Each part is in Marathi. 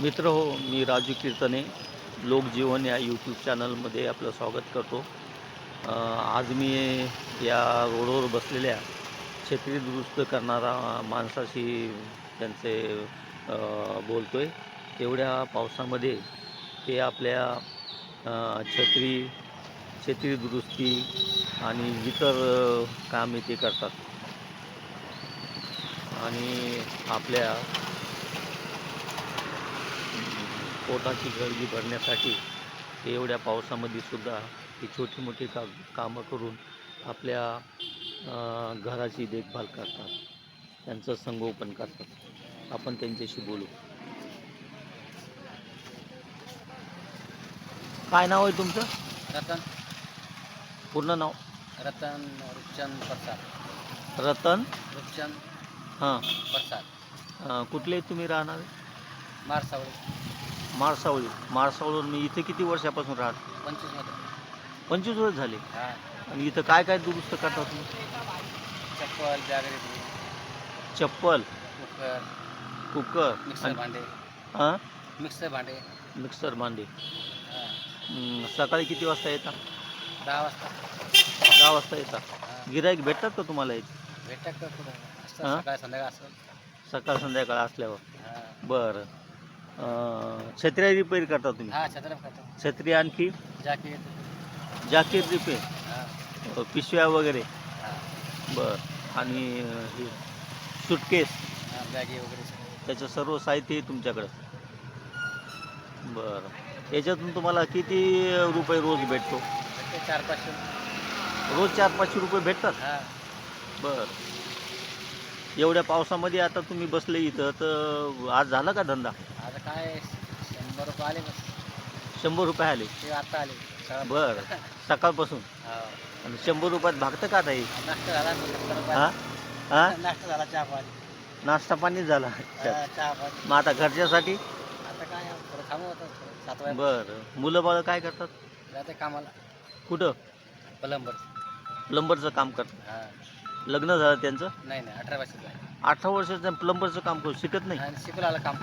मित्र हो मी राजू कीर्तने लोकजीवन या यूट्यूब चॅनलमध्ये आपलं स्वागत करतो. आज मी या रोडवर बसलेल्या छत्री दुरुस्त करणारा माणसाशी त्यांचे बोलतो आहे एवढ्या पावसामध्ये ते आपल्या छत्री छत्री दुरुस्ती आणि इतर कामे ते करतात. आणि आपल्या पोटाची गळगी भरण्यासाठी ते एवढ्या पावसामध्ये सुद्धा ही छोटी मोठी का कामं करून आपल्या घराची देखभाल करतात. त्यांचं संगोपन करतात. आपण त्यांच्याशी बोलू. काय नाव आहे तुमचं? रतन. पूर्ण नाव? रतन रूपचंद प्रसाद. रतन? रूपचंद हां. प्रसाद. कुठले तुम्ही राहणार? मारसावळी माळसावळी. माळसावळून मी इथे किती वर्षापासून राहत? पंचवीसमध्ये. पंचवीस वर्ष झाले. हा. आणि इथं काय काय दुरुस्त करता तुम्ही? चप्पल चप्पल. कुकर. कुकर. मिक्सर आणि भांडे. हां? मिक्सर भांडे. मिक्सर भांडे. हा. सकाळी किती वाजता येता? दहा वाजता. दहा वाजता येता. हा. गिराईक भेटतात का तुम्हाला इथे भेटतात का कुठं? असतं हा? सकाळ संध्याकाळ असं. सकाळ संध्याकाळ असल्यावर. बरं. अं, छत्र्या रिपेअर करता तुम्ही? हा छत्र आणखी? जॅकेट. जॅकेट रिपेअर हा. पिशव्या वगैरे? हा. बरं. आणि हे सुटकेस हा बॅगी वगैरे सगळं. त्याचं सर्व साहित्य आहे तुमच्याकडं? बरं. याच्यातून तुम्हाला किती रुपये रोज भेटतो? चार पाचशे. रोज चार पाचशे रुपये भेटतात? हा. बर. एवढ्या पावसामध्ये आता तुम्ही बसले इथं तर आज झाला का धंदा? आता काय रुपये आले बस. शंभर रुपये आले. ते आता आले. सगळं बर. सकाळपासून. हा. आणि शंभर रुपयात भागतं का हे? नाश्ता झाला सत्तर रुपये हा? हा? नाश्ता झाला चहा पाणी. नाश्ता पाणी झाला. हा, अच्छा. चहा पाणी. मग आता घरच्यासाठी? आता काय थोडं थांबू होतं थोडं सात वाजता. बर. मुलं बाळ काय करतात? जाते कामाला. कुठं? प्लंबर. प्लंबरचं काम करतात. हा. लग्न झालं त्यांचं? नाही नाही अठरा वर्षाचा आहे. अठरा वर्षाचं प्लंबरचं काम करू शिकत नाही? आणि शिकू लागला काम.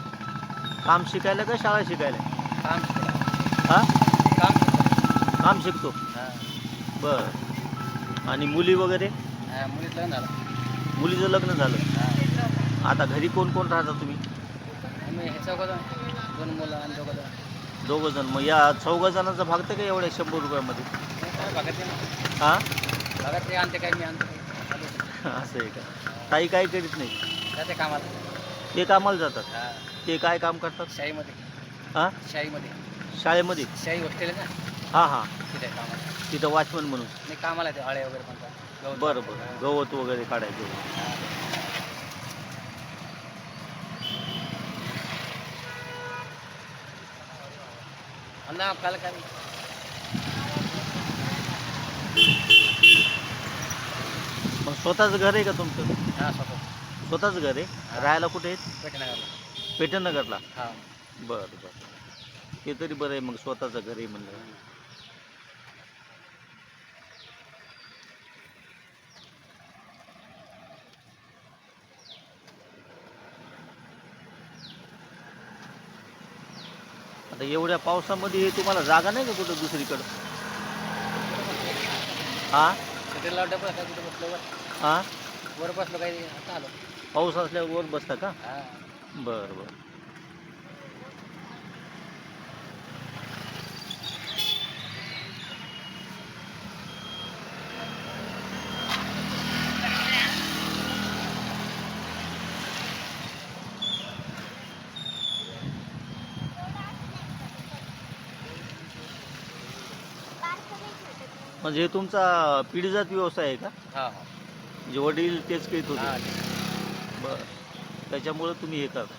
काम शिकायला का शाळा शिकायला? काम हा? काम काम शिकतो? हा. बर. आणि मुली वगैरे? हा, मुलीत लग्न झालं. मुलीचं लग्न झालं. आता घरी कोण कोण राहता तुम्ही? दोन मुलं आणि दोघं जण. दोघं जण. मग या चौघ जणांचं भागतं का एवढ्या शंभर रुपयामध्ये? नाही हा? ते आणते काय मी आणतो काही. असं आहे का? ताई काय करीत नाही जाते कामाला. ते कामाला जातात. हा. ते काय काम करतात? शाहीमध्ये हा? शाहीमध्ये शाळेमध्ये? शाही हॉस्टेल आहे ना? हा हा. तिथे कामाला. तिथं वॉचमन म्हणून. नाही कामाला ते अळे वगैरे म्हणतात गवत बरं. बरं. गवत वगैरे काढायचं. अण्णा काल काय? मग स्वतःचं घर आहे का तुमचं? हा स्वतः. स्वतःच घर आहे? राहायला कुठे आहेत? पेटनगरला पेटनगरला हा. बरं बरं. ते तरी बरं आहे मग स्वतःचं घर आहे म्हणलं. आता एवढ्या पावसामध्ये तुम्हाला जागा नाही का कुठं दुसरीकडं? हा? तिकडे डबल काय कुठे बसलो वर हा? वर बसलो काही आता आलो. पाऊस असल्यावर वर बसता का? हा. बरं बरं. म्हणजे तुमचा पिढीजात व्यवसाय आहे का? हा हा. म्हणजे वडील तेच करीत होते. बरं. त्याच्यामुळं तुम्ही हे करता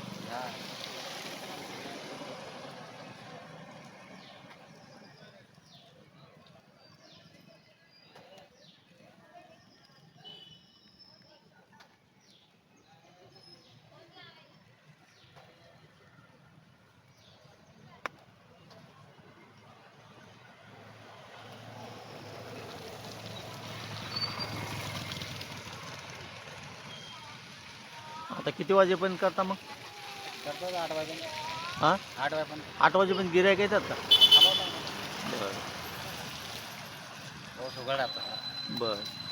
आता किती वाजेपर्यंत करता मग? करतो आठ वाजता हां? आठ वाजेपर्यंत. आठ वाजेपर्यंत गिरायक येतात का? थांबवतो बरं. पाऊस उघडला आता. बरं.